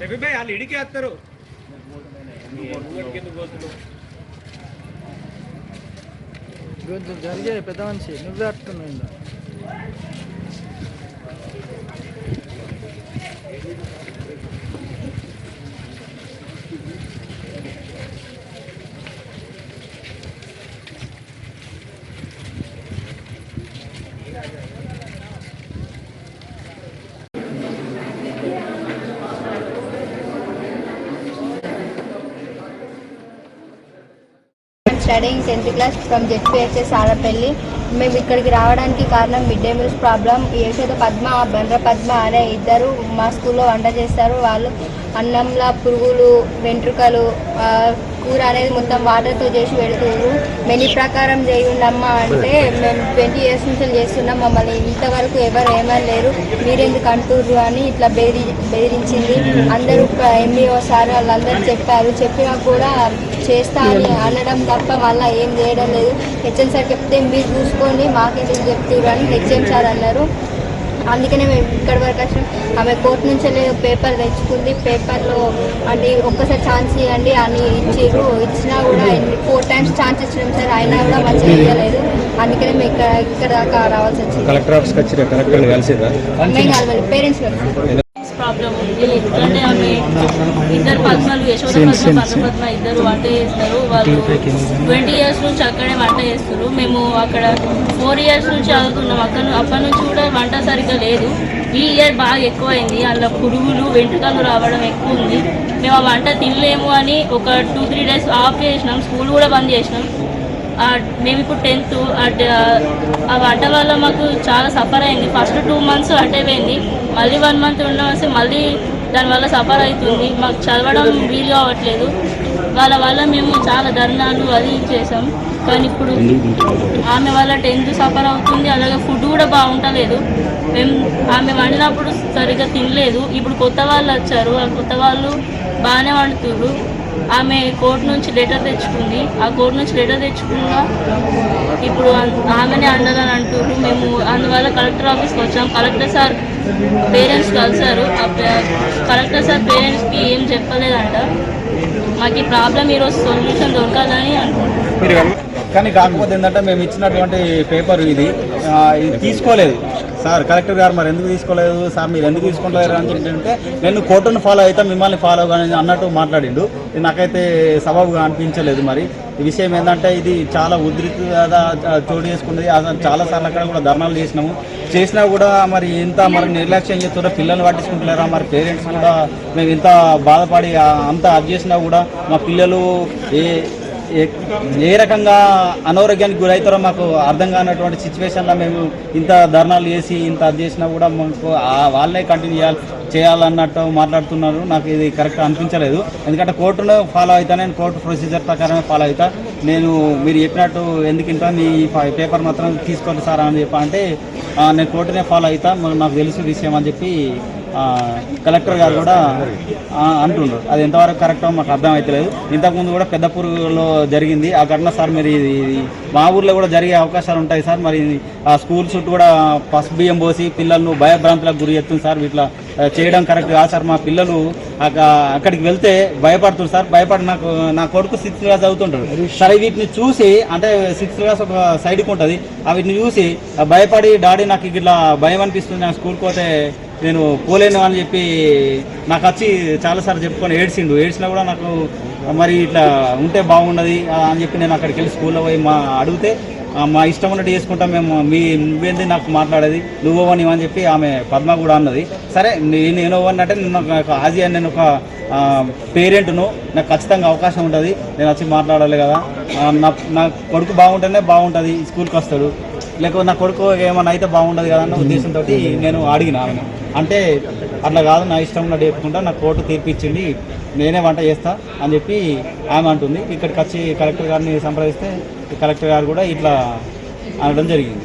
చెప్పి వాళ్ళు ఇడికి వేస్తారు. ఎందుకు జరిగే పెద్ద మనిషి. నువ్వే అట్టున్నావు studying tenth class from ZPHS Adapalli మేము ఇక్కడికి రావడానికి కారణం mid day meals problem. Yashoda Padma Bandra Padma అనే ఇద్దరు మా స్కూల్లో వంట చేస్తారు. వాళ్ళు అన్నంలా పురుగులు వెంట్రుకలు కూర అనేది మొత్తం వాటర్తో చేసి పెడుతున్నారు మెనీ ప్రకారం చేయండమ్మా అంటే మేము ట్వంటీ ఇయర్స్ నుంచి చేస్తున్నాం. మమ్మల్ని ఇంతవరకు ఎవరు ఏమనలేరు. మీరెందుకు అంటుర్రు అని ఇట్లా బెదిరి బెదిరించింది. అందరూ ఎంఈఓ సార్ వాళ్ళందరూ చెప్పారు. చెప్పినా కూడా చేస్తా అని అనడం తప్ప మళ్ళీ ఏం చేయడం లేదు. హెచ్ఎం సార్ చెప్తే మీరు చూసుకొని మాకెందుకు చెప్తున్నారు అని హెచ్ఎం సార్ అన్నారు. అందుకనే మేము ఇక్కడి వరకు వచ్చినాం. ఆమె కోర్టు నుంచి పేపర్ తెచ్చుకుంది. పేపర్లో అంటే ఒక్కసారి ఛాన్స్ ఇవ్వండి అని ఇచ్చిర్రు. ఇచ్చినా కూడా ఫోర్ టైమ్స్ ఛాన్స్ ఇచ్చినాం సార్. అయినా కూడా మంచిగా ఇవ్వలేదు. అందుకనే మేము ఇక్కడ ఇక్కడ దాకా రావాల్సి వచ్చింది. కలెక్టర్ ఆఫీస్కి వచ్చిన కలెక్టర్ కలిసిరా మేము కలవాలి. పేరెంట్స్ కలిసి. ప్రాబ్లం ఉంది. ఎందుకంటే ఆమె యశోద ఇద్దరు వంట చేస్తారు. వాళ్ళు ట్వంటీ ఇయర్స్ నుంచి అక్కడే వంట చేస్తారు. మేము అక్కడ ఫోర్ ఇయర్స్ నుంచి చదువుతున్నాం. అక్కడ అప్పటి నుంచి కూడా వంట సరిగ్గా లేదు. ఈ ఇయర్ బాగా ఎక్కువైంది. అందులో పురుగులు వెంట్రుకలు రావడం ఎక్కువ ఉంది. మేము ఆ వంట తినలేము అని ఒక టూ త్రీ డేస్ ఆఫ్ చేసినాం. స్కూల్ కూడా బంద్ చేసినాం. మేము ఇప్పుడు టెన్త్ ఆ వంట వల్ల మాకు చాలా సఫర్ అయింది. ఫస్ట్ టూ మంత్స్ అటే పోయింది మళ్ళీ వన్ మంత్ ఉండవలసి మళ్ళీ దానివల్ల సఫర్ అవుతుంది. మాకు చదవడం వీలు కావట్లేదు. వాళ్ళ వల్ల మేము చాలా ధర్నాలు అది చేసాం కానీ ఇప్పుడు ఆమె వల్ల టెన్త్ సఫర్ అవుతుంది. అలాగే ఫుడ్ కూడా బాగుంటలేదు. మేము ఆమె వండినప్పుడు సరిగ్గా తినలేదు. ఇప్పుడు కొత్త వాళ్ళు వచ్చారు. ఆ కొత్త వాళ్ళు బాగానే వండుతున్నారు ఆమె కోర్టు నుంచి లెటర్ తెచ్చుకుంది. ఆ కోర్టు నుంచి లెటర్ తెచ్చుకున్నా ఇప్పుడు ఆమెనే అండాలని అంటున్నారు మేము అందువల్ల కలెక్టర్ ఆఫీస్కి వచ్చాం. కలెక్టర్ సార్ పేరెంట్స్ కలిసారు కలెక్టర్ సార్ పేరెంట్స్కి ఏం చెప్పలేదంట. మాకు ఈ ప్రాబ్లం ఈరోజు సొల్యూషన్ దొరకాలని అనుకుంటున్నాం కానీ కాకపోతే ఏంటంటే మేము ఇచ్చినటువంటి పేపర్ ఇది. తీసుకోలేదు. సార్ కలెక్టర్ గారు మరి ఎందుకు తీసుకోలేదు? సార్ మీరు ఎందుకు తీసుకోలేరు అని చెప్పంటే నేను కోర్టును ఫాలో అయితే మిమ్మల్ని ఫాలో కానీ అన్నట్టు మాట్లాడిండు. నాకైతే సబబుగా అనిపించలేదు మరి. ఈ విషయం ఏంటంటే ఇది చాలా ఉధృత చోటు చేసుకున్నది. అసలు చాలా సార్లు అక్కడ కూడా ధర్నాలు చేసినాము. చేసినా కూడా మరి ఇంత మరి నిర్లక్ష్యం చేస్తున్నారో పిల్లలు పట్టించుకుంటలేరా? మరి పేరెంట్స్ కూడా మేము ఇంత బాధపడి అంత అది చేసినా కూడా మా పిల్లలు ఏ ఏ- రకంగా అనారోగ్యానికి గురవుతారో మాకు అర్థం కానటువంటి సిచ్యువేషన్లో మేము ఇంత ధర్నాలు చేసి ఇంత అది చేసినా కూడా మాకు వాళ్ళే కంటిన్యూ చేయాలి చేయాలన్నట్టు మాట్లాడుతున్నారు. నాకు ఇది కరెక్ట్ అనిపించలేదు. ఎందుకంటే కోర్టులో ఫాలో అవుతా నేను కోర్టు ప్రొసీజర్ ప్రకారమే ఫాలో అవుతా నేను మీరు చెప్పినట్టు ఎందుకు ఇంత మీ పేపర్ మాత్రం తీసుకోండి సార్ అని చెప్పి అంటే నేను కోర్టునే ఫాలో అవుతా నాకు తెలుసు విషయం అని చెప్పి కలెక్టర్ గారు కూడా అంటుండ్రు. అది ఎంతవరకు కరెక్టో మాకు అర్థం అవుతలేదు ఇంతకుముందు కూడా పెద్ద పురుగులో జరిగింది. ఆ ఘటన సార్ మరి ఇది మా ఊర్లో కూడా జరిగే అవకాశాలు ఉంటాయి సార్. మరి ఇది ఆ స్కూల్ చుట్టూ కూడా పసుపు బియ్యం పోసి పిల్లలను భయభ్రాంతులకు గురి చేస్తుంది సార్. ఇట్లా చేయడం కరెక్ట్ కాదు సార్. మా పిల్లలు అక్కడికి వెళ్తే భయపడుతుంది సార్. భయపడి నాకు నా కొడుకు సిక్స్త్ క్లాస్ చదువుతుంటాడు. సరే వీటిని చూసి అంటే సిక్స్త్ క్లాస్ ఒక సైడ్కి ఉంటుంది. ఆ వీటిని చూసి భయపడి డాడీ నాకు ఇట్లా భయం అనిపిస్తుంది. నాకు స్కూల్కి పోతే నేను పోలేను అని చెప్పి నాకు వచ్చి చాలాసార్లు చెప్పుకొని ఏడ్చిండు. ఏడ్చినా కూడా నాకు మరి ఇట్లా ఉంటే బాగున్నది అని చెప్పి నేను అక్కడికి వెళ్ళి స్కూల్లో పోయి మా అడిగితే మా ఇష్టం ఉన్నట్టు చేసుకుంటాం మేము మీ నువ్వేంది నాకు మాట్లాడేది నువ్వని అని చెప్పి ఆమె పద్మ కూడా అన్నది. సరే నేను నేను అంటే నేను ఒక ఆజీ అని నేను ఒక పేరెంట్ను నాకు ఖచ్చితంగా అవకాశం ఉంటుంది. నేను వచ్చి మాట్లాడాలి కదా. నా నా కొడుకు బాగుంటేనే బాగుంటుంది స్కూల్కి వస్తాడు. లేకపోతే నా కొడుకు ఏమన్నా అయితే బాగుండదు కదా అన్న ఉద్దేశంతో నేను అడిగిన ఆయన అంటే అట్లా కాదు నా ఇష్టం ఉన్నట్టు చెప్పుకుంటా నా కోర్టు తీర్పిచ్చింది నేనే వంట చేస్తా అని చెప్పి ఆమె అంటుంది. ఇక్కడికి వచ్చి కలెక్టర్ గారిని సంప్రదిస్తే కలెక్టర్ గారు కూడా ఇట్లా అనడం జరిగింది.